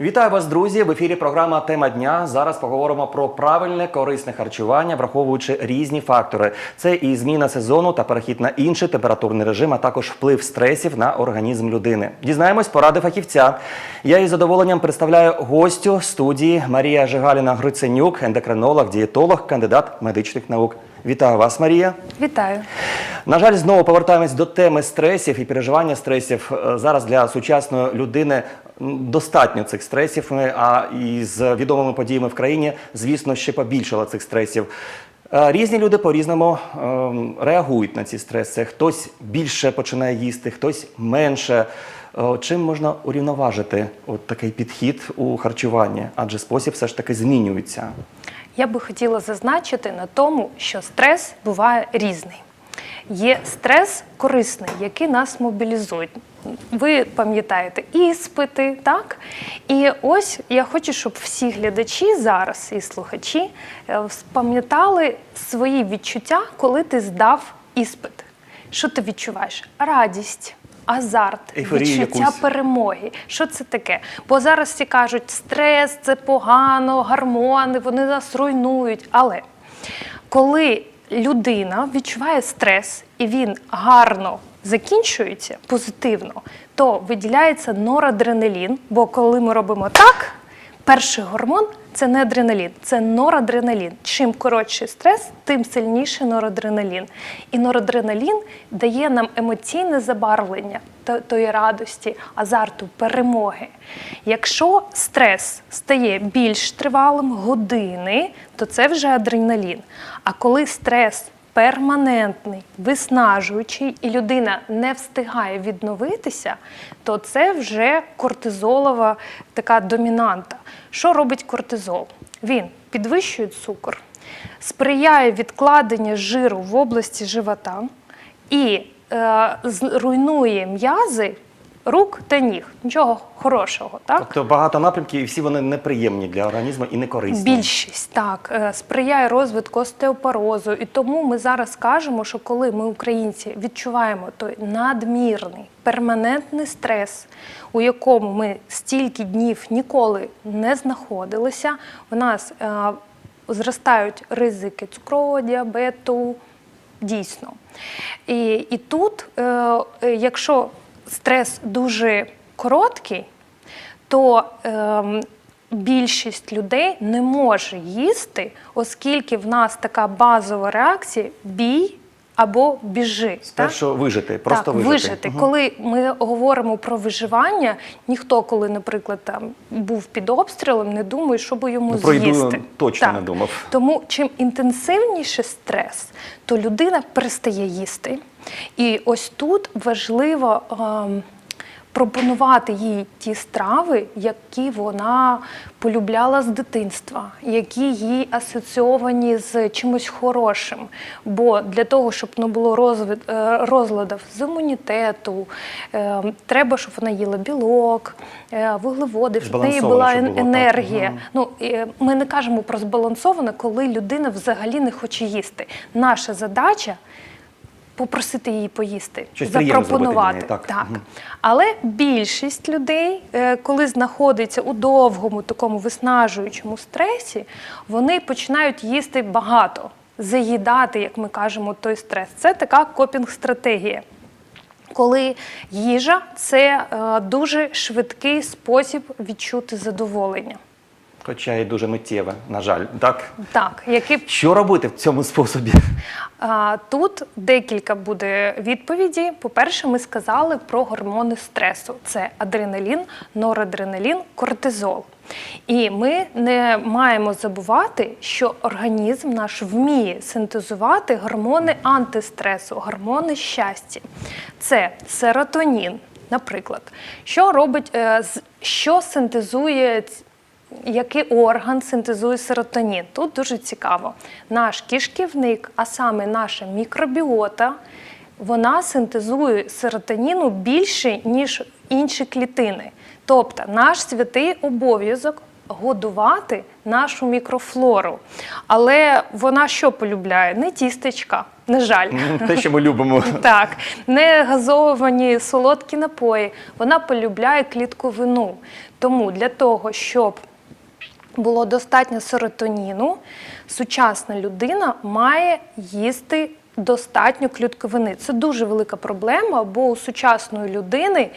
Вітаю вас, друзі! В ефірі програма Тема дня. Зараз поговоримо про правильне корисне харчування, враховуючи різні фактори. Це і зміна сезону та перехід на інший температурний режим, а також вплив стресів на організм людини. Дізнаємось поради фахівця. Я із задоволенням представляю гостю студії Марія Жигаліна Гриценюк, ендокринолог, дієтолог, кандидат медичних наук. Вітаю вас, Марія. Вітаю. На жаль, знову повертаємось до теми стресів і переживання стресів. Е, Зараз для сучасної людини достатньо цих стресів. Ми, А із відомими подіями в країні, звісно, ще побільшало цих стресів. Е, Різні люди по-різному ем, реагують на ці стреси. Хтось більше починає їсти, хтось менше. Е, Чим можна урівноважити от такий підхід у харчуванні? Адже спосіб все ж таки змінюється. Я би хотіла зазначити на тому, що стрес буває різний. Є стрес корисний, який нас мобілізує. Ви пам'ятаєте іспити, так? І ось я хочу, щоб всі глядачі зараз і слухачі е, пам'ятали свої відчуття, коли ти здав іспит. Що ти відчуваєш? Радість, азарт, Ейфорію відчуття якусь. перемоги. Що це таке? Бо зараз всі кажуть, стрес це погано, гормони, вони нас руйнують. Але коли людина відчуває стрес і він гарно закінчується позитивно, то виділяється норадреналін. Бо коли ми робимо так, перший гормон це не адреналін, це норадреналін. Чим коротший стрес, тим сильніший норадреналін. І норадреналін дає нам емоційне забарвлення тої радості, азарту, перемоги. Якщо стрес стає більш тривалим години, то це вже адреналін. А коли стрес перманентний, виснажуючий, і людина не встигає відновитися, то це вже кортизолова така домінанта. Що робить кортизол? Він підвищує цукор, сприяє відкладенню жиру в області живота і е, руйнує м'язи рук та ніг. Нічого хорошого, так? Тобто багато напрямків, і всі вони неприємні для організму і не корисні. Більшість так е, сприяє розвитку остеопорозу, і тому ми зараз кажемо, що коли ми, українці, відчуваємо той надмірний перманентний стрес, у якому ми стільки днів ніколи не знаходилися, у нас е, зростають ризики цукрового діабету. Дійсно. І, і тут, е, якщо стрес дуже короткий, то ем, більшість людей не може їсти, оскільки в нас така базова реакція бій або біжи. так? Спершу вижити, просто так, вижити. Мгм. Коли ми говоримо про виживання, ніхто, коли, наприклад, там був під обстрілом, не думає, що би йому Ну, про з'їсти. точно не думав. Тому чим інтенсивніше стрес, то людина перестає їсти. І ось тут важливо ем, пропонувати їй ті страви, які вона полюбляла з дитинства, які їй асоціовані з чимось хорошим. Бо для того, щоб не було розвид, е, розладів з імунітету, е, треба, щоб вона їла білок, е, вуглеводи, щоб в неї була було, енергія. Мгм. Ну, ми не кажемо про збалансоване, коли людина взагалі не хоче їсти. Наша задача попросити її поїсти, Щось запропонувати. неї, так. Мгм. Але більшість людей, е, коли знаходиться у довгому такому виснажуючому стресі, вони починають їсти багато, заїдати, як ми кажемо, той стрес. Це така копінг-стратегія. Коли їжа це е, дуже швидкий спосіб відчути задоволення. Хоча і дуже миттєве, на жаль. Так? Так, який Що робити в цьому способі? А, Тут декілька буде відповіді. По-перше, ми сказали про гормони стресу: це адреналін, норадреналін, кортизол. І ми не маємо забувати, що організм наш вміє синтезувати гормони антистресу, гормони щастя. Це серотонін, наприклад. Що робить, е, що синтезує який орган синтезує серотонін? Тут дуже цікаво. Наш кишківник, а саме наша мікробіота, вона синтезує серотоніну більше, ніж інші клітини. Тобто наш святий обов'язок годувати нашу мікрофлору. Але вона що полюбляє? Не тістечка, на жаль. Те, що ми любимо. Так, не газовані солодкі напої. Вона полюбляє клітковину. Тому для того, щоб було достатньо серотоніну, сучасна людина має їсти достатньо клітковини. Це дуже велика проблема, бо у сучасної людини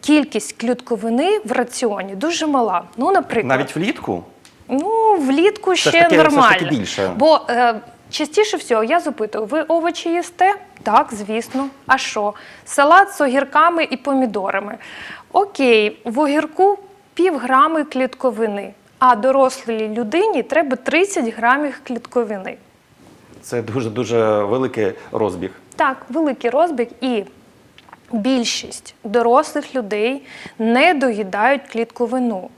кількість клітковини в раціоні дуже мала. Ну, наприклад, Навіть влітку. Ну, влітку ще таки- нормально. більше. Бо е, частіше всього я запитую: ви овочі їсте? Так, звісно. А що? Салат з огірками і помідорами. Окей, в огірку півграми клітковини, а дорослій людині треба 30 грамів клітковини. Це дуже-дуже великий розбіг. Так, великий розбіг і більшість дорослих людей не доїдають клітковину.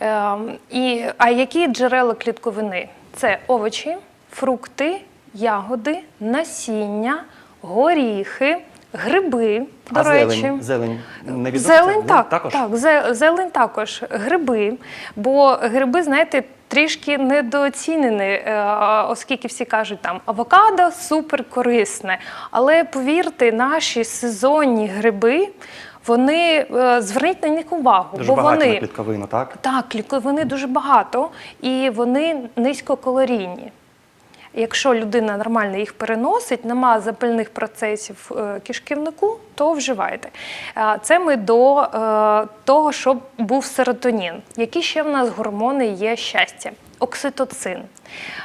Ем, і, а які джерела клітковини? Це овочі, фрукти, ягоди, насіння, горіхи, гриби. До а речі. зелень, зелень не відомо? Зелень так, також. так, зе- зелень також, гриби. Бо гриби, знаєте, трішки недооцінені, е, оскільки всі кажуть, там авокадо супер корисне. Але повірте, наші сезонні гриби, вони е, зверніть на них увагу, Дуже бо вони на клітковину, так? так, клітковини дуже багато і вони низькокалорійні. Якщо людина нормально їх переносить, нема запальних процесів е, кишківнику, то вживайте. Це ми до е, того, щоб був серотонін. Які ще в нас гормони є щастя? Окситоцин.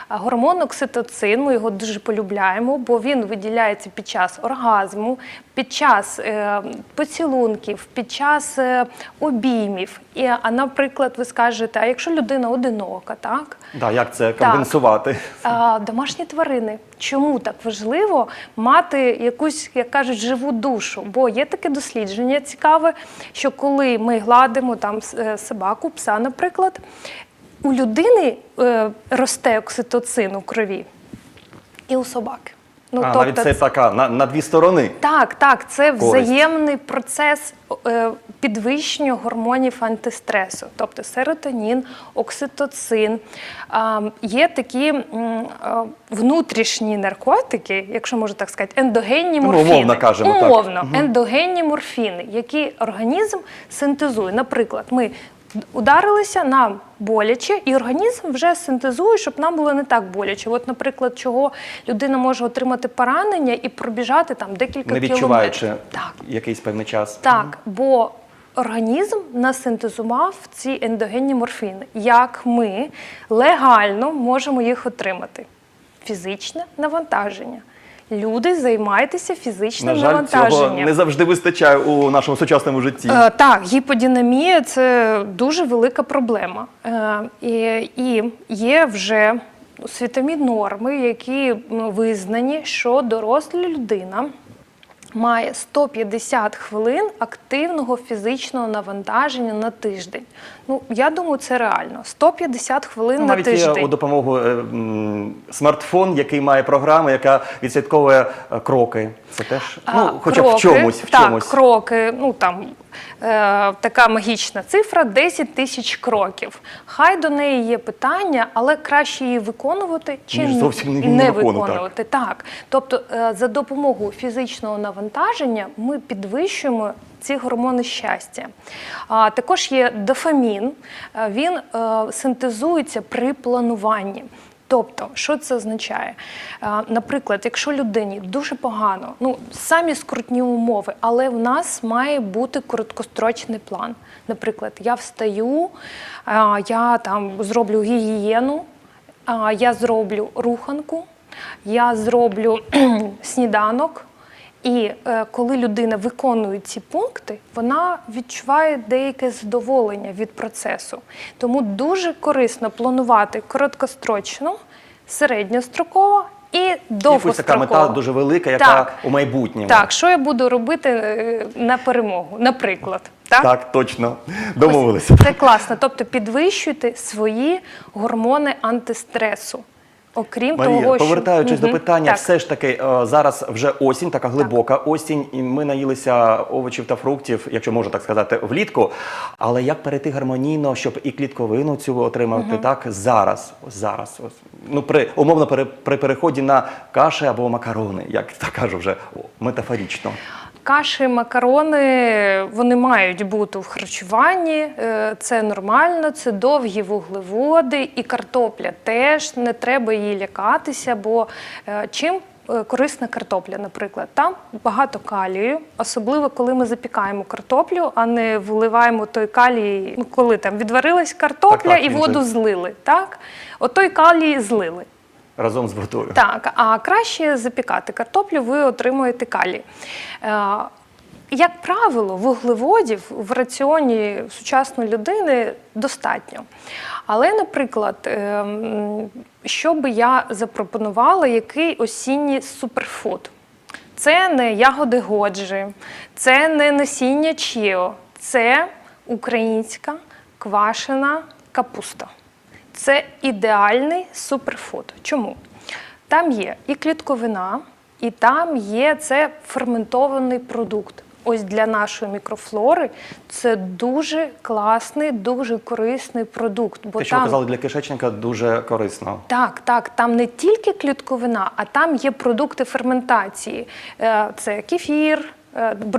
Гормон окситоцин, ми його дуже полюбляємо, бо він виділяється під час оргазму, під час е, поцілунків, під час е, обіймів. І, а наприклад, ви скажете, а якщо людина одинока, так? Да, як це компенсувати? А, домашні тварини. Чому так важливо мати якусь, як кажуть, живу душу? Бо є таке дослідження цікаве, що коли ми гладимо там е, собаку, пса, наприклад, у людини е, росте окситоцин у крові і у собаки. Ну, а, навіть це така на, на дві сторони. так, так, це Користь. взаємний процес е, підвищення гормонів антистресу, тобто серотонін, окситоцин. А, є такі а, внутрішні наркотики, якщо можна так сказати, ендогенні Ну, морфіни. умовно кажемо, так. Ендогенні морфіни, які організм синтезує. Наприклад, ми ударилися, нам боляче, і організм вже синтезує, щоб нам було не так боляче. От, наприклад, чого людина може отримати поранення і пробіжати там декілька Не кілометрів. відчуваючи Так. якийсь певний час. Так, бо організм насинтезував ці ендогенні морфіни. Як ми легально можемо їх отримати? Фізичне навантаження. Люди, займайтеся фізичним На жаль, цього навантаженням. не завжди вистачає у нашому сучасному житті. Е, так, гіподінамія це дуже велика проблема. Е, і, і є вже світові норми, які м, визнані, що доросла людина має 150 хвилин активного фізичного навантаження на тиждень. Ну, я думаю, це реально. 150 хвилин Ну, на Навіть є тиждень. у допомогу е, м, смартфон, який має програму, яка відслідковує е, кроки. Це теж ну, хоча б в чомусь. В так, чомусь. кроки, ну там е, така магічна цифра 10 тисяч кроків. Хай до неї є питання, але краще її виконувати чи Ніж зовсім не- не виконувати, виконувати. Так. Тобто, е, за допомогою фізичного навантаження ми підвищуємо ці гормони щастя. А також є дофамін. Е, Він е, синтезується при плануванні. Тобто, що це означає? Наприклад, якщо людині дуже погано, ну самі скрутні умови, але в нас має бути короткострочний план. Наприклад, я встаю, я там зроблю гігієну, я зроблю руханку, я зроблю сніданок. І е, коли людина виконує ці пункти, вона відчуває деяке задоволення від процесу. Тому дуже корисно планувати короткострочно, середньостроково і Якусь довгостроково. така мета дуже велика, яка Так. у майбутньому. Так, що я буду робити е, на перемогу, наприклад. Так? Так, точно. Домовилися. Це класно. Тобто підвищуйте свої гормони антистресу. Окрім Марія, того, повертаючись що... до питання, так. все ж таки е, зараз вже осінь, така глибока осінь, і ми наїлися овочів та фруктів, якщо можна так сказати, влітку. Але як перейти гармонійно, щоб і клітковину цю отримати так зараз, зараз, ну при умовно при, при переході на каші або макарони, як так кажу вже о, метафорично. Каші, макарони вони мають бути в харчуванні. е, Це нормально, це довгі вуглеводи, і картопля теж не треба її лякатися, бо е, чим. е, Корисна картопля, наприклад, там багато калію, особливо коли ми запікаємо картоплю, а не вливаємо той калій, ну коли там відварилась картопля Так, так, і воду злили. Так, от той калій злили. Разом з водою. Так, а краще запікати картоплю, ви отримуєте калій. Е, Як правило, вуглеводів в раціоні сучасної людини достатньо. Але, наприклад, ем, що би я запропонувала, який осінній суперфуд? Це не ягоди годжі, це не насіння чіо, це українська квашена капуста. Це ідеальний суперфуд. Чому? Там є і клітковина, і там є це ферментований продукт. Ось для нашої мікрофлори це дуже класний, дуже корисний продукт. Бо Те, що там ви казали для кишечника, дуже корисно. так, так, там не тільки клітковина, а там є продукти ферментації. Е, Це кефір,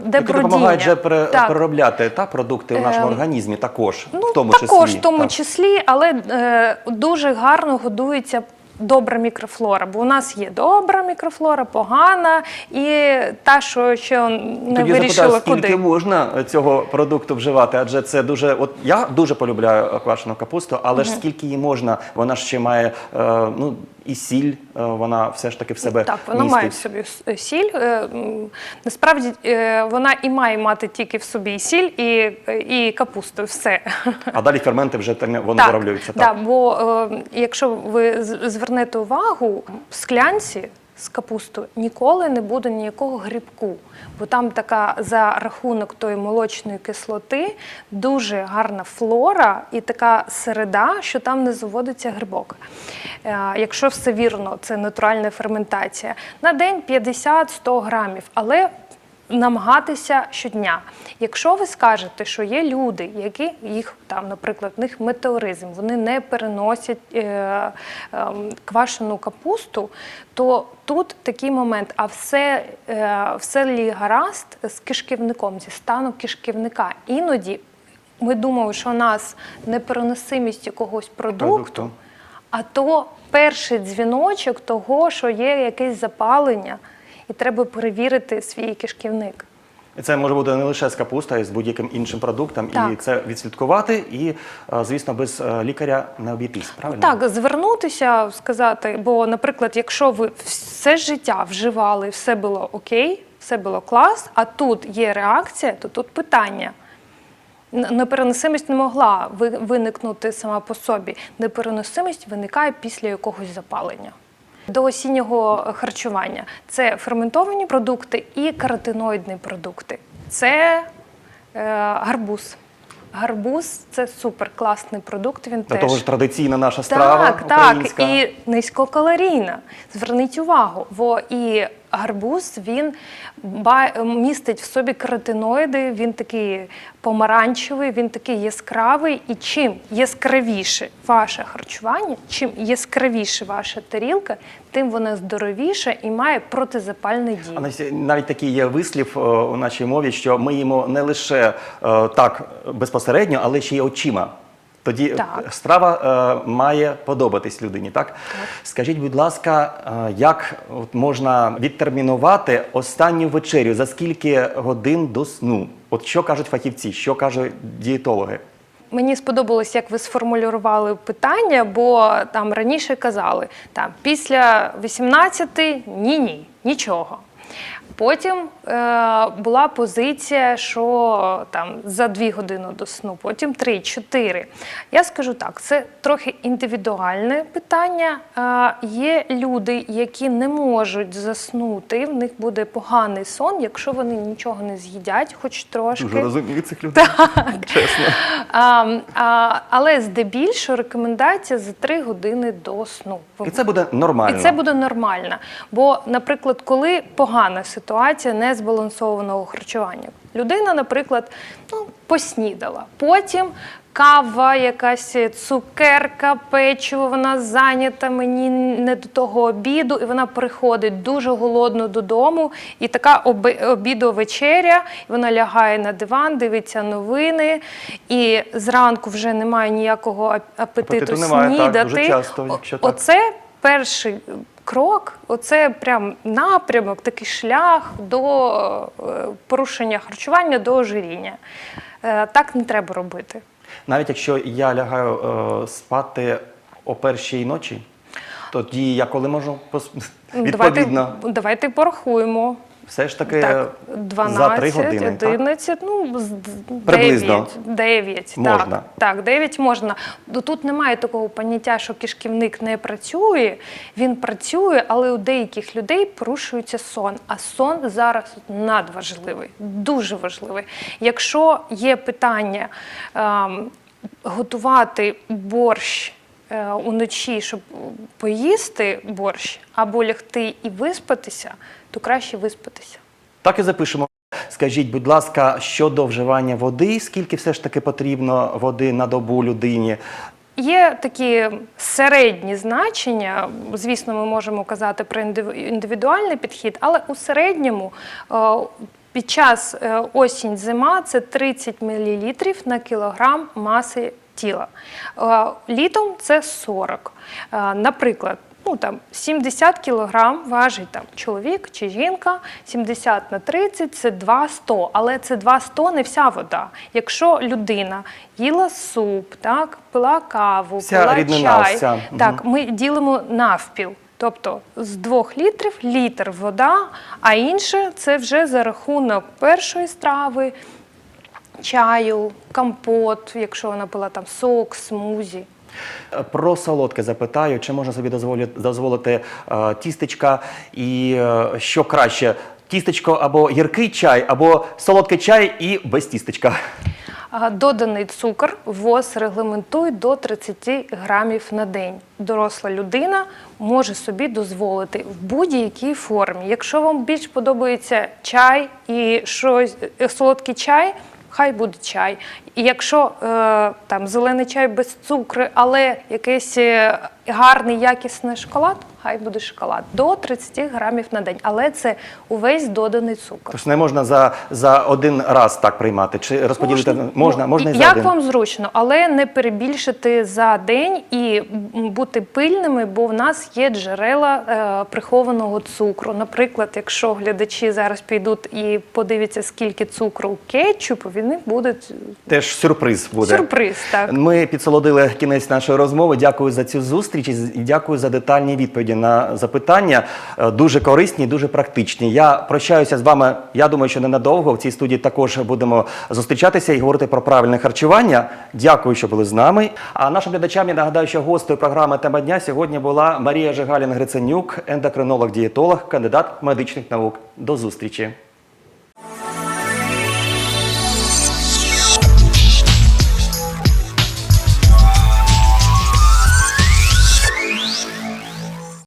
де Які допомагають же пере- Так. переробляти та продукти в нашому Ем, організмі також, Ну, в тому також числі. в тому так. числі, але е, дуже гарно годується. Добра мікрофлора, бо у нас є добра мікрофлора, погана і та, що ще не Тоді вирішила запитаю, скільки куди. можна цього продукту вживати? Адже це дуже. От я дуже полюбляю квашену капусту, але ж скільки її можна? Вона ж ще має е, ну і сіль, е, вона все ж таки в себе Так, вона містить. має в собі сіль. Е, Насправді е, вона і має мати тільки в собі і сіль, і, і капусту. Все. А далі ферменти вже вони виробляються. Так, Так. бо якщо ви звернете увагу, в склянці з капустою ніколи не буде ніякого грибку, бо там така за рахунок тої молочної кислоти дуже гарна флора і така середа, що там не заводиться грибок. Е, якщо все вірно, це натуральна ферментація. На день 50-100 грамів, але намагатися щодня. Якщо ви скажете, що є люди, які їх там, наприклад, в них метеоризм, вони не переносять е, е, квашену капусту, то тут такий момент, а все, е, все лі гаразд з кишківником, зі станом кишківника. Іноді ми думаємо, що у нас непереносимість якогось продукту. Продукту. А то перший дзвіночок того, що є якесь запалення, і треба перевірити свій кишківник. І Це може бути не лише з капустою, а й з будь-яким іншим продуктом, і це відслідкувати. І, е, звісно, без е, лікаря не обійтись. Правильно? Так, звернутися, сказати, бо, наприклад, якщо ви все життя вживали, все було окей, все було клас, а тут є реакція, то тут питання. Непереносимість не могла виникнути сама по собі. Непереносимість виникає після якогось запалення. До осіннього харчування це ферментовані продукти і каротиноїдні продукти. Це е, гарбуз. Гарбуз це супер класний продукт. Він До теж того ж традиційна наша страва так, так, українська. і низькокалорійна. Зверніть увагу, бо і гарбуз він містить в собі каротиноїди, він такий помаранчевий, він такий яскравий. І чим яскравіше ваше харчування, чим яскравіше ваша тарілка, тим вона здоровіша і має. А навіть- навіть такий є вислів е, у нашій мові, що ми їмо не лише е, так безпосередньо, але ще й очима. Тоді Так. страва е, має подобатись людині. Так? скажіть, будь ласка, е, як от можна відтермінувати останню вечерю? За скільки годин до сну? От що кажуть фахівці, що кажуть дієтологи? Мені сподобалось, як ви сформулювали питання, бо там раніше казали, там після 18 ні, ні, нічого. Потім е, була позиція, що там за дві години до сну, потім три, чотири. Я скажу так, це трохи індивідуальне питання. Е, є люди, які не можуть заснути, в них буде поганий сон, якщо вони нічого не з'їдять, хоч трошки. розумію цих людей. Чесно. А, а, але здебільшого рекомендація за 3 години до сну. І це буде нормально. І це буде нормально. Бо, наприклад, коли погана ситуація незбалансованого харчування, людина, наприклад, ну, поснідала, потім. Кава, якась цукерка, печиво, вона зайнята мені не до того обіду, і вона приходить дуже голодно додому. І така обідо-вечеря, і вона лягає на диван, дивиться новини, і зранку вже немає ніякого апетиту, Апетиту немає, так, снідати. дуже часто, якщо так. Оце перший крок, оце прям напрямок, такий шлях до е, порушення харчування, до ожиріння. Е, Так не треба робити. Навіть якщо я лягаю е, спати о першій ночі, тоді я коли можу відповідно, Давайте, давайте порахуємо. Все ж таки Так, за 12, три години. так? 11, ну, з- Приблизно. 9, 9 Можна. Так, так, 9 можна. Тут немає такого поняття, що кишківник не працює. Він працює, але у деяких людей порушується сон. А сон зараз надважливий, дуже важливий. Якщо є питання ем, готувати борщ уночі, щоб поїсти борщ, або лягти і виспатися, то краще виспатися. Так і запишемо. Скажіть, будь ласка, щодо вживання води, скільки все ж таки потрібно води на добу людині? Є такі середні значення. Звісно, ми можемо казати про індиві- індивідуальний підхід, але у середньому е, під час е, осінь-зима це 30 мл на кілограм маси тіла. Літом це 40. Е, Наприклад, ну там 70 кілограм важить там чоловік чи жінка, 70 на 30 це 2,100, але це 2,100 не вся вода. Якщо людина їла суп, так, пила каву, Вся пила чай, вся, так, ми ділимо навпіл. Тобто з 2 літрів літр вода, а інше це вже за рахунок першої страви, чаю, компот, якщо вона пила там сок, смузі. Е, Про солодке запитаю, чи можна собі дозволити, дозволити е, тістечка і е, що краще? Тістечко або гіркий чай, або солодкий чай і без тістечка. А, Доданий цукор ВОЗ регламентує до 30 грамів на день. Доросла людина може собі дозволити в будь-якій формі. Якщо вам більш подобається чай і щось е, солодкий чай, хай буде чай. І якщо е, там зелений чай без цукру, але якийсь е, гарний якісний шоколад, хай буде шоколад до 30 грамів на день. Але це увесь доданий цукор. Тож не можна за, за один раз так приймати. Чи розподілити можна, можна, Ну, і за як один. вам зручно, але не перебільшити за день і бути пильними, бо в нас є джерела е, прихованого цукру. Наприклад, якщо глядачі зараз підуть і подивляться, скільки цукру у кетчупу, вони будуть Теж сюрприз буде. сюрприз. Так Ми підсолодили кінець нашої розмови. Дякую за цю зустріч і дякую за детальні відповіді на запитання. Е, Дуже корисні, дуже практичні. Я прощаюся з вами. Я думаю, що ненадовго в цій студії також будемо зустрічатися і говорити про правильне харчування. Дякую, що були з нами. А нашим глядачам я нагадаю, що гостею програми Тема дня сьогодні була Марія Жигалін Гриценюк, ендокринолог-дієтолог, кандидат медичних наук. До зустрічі.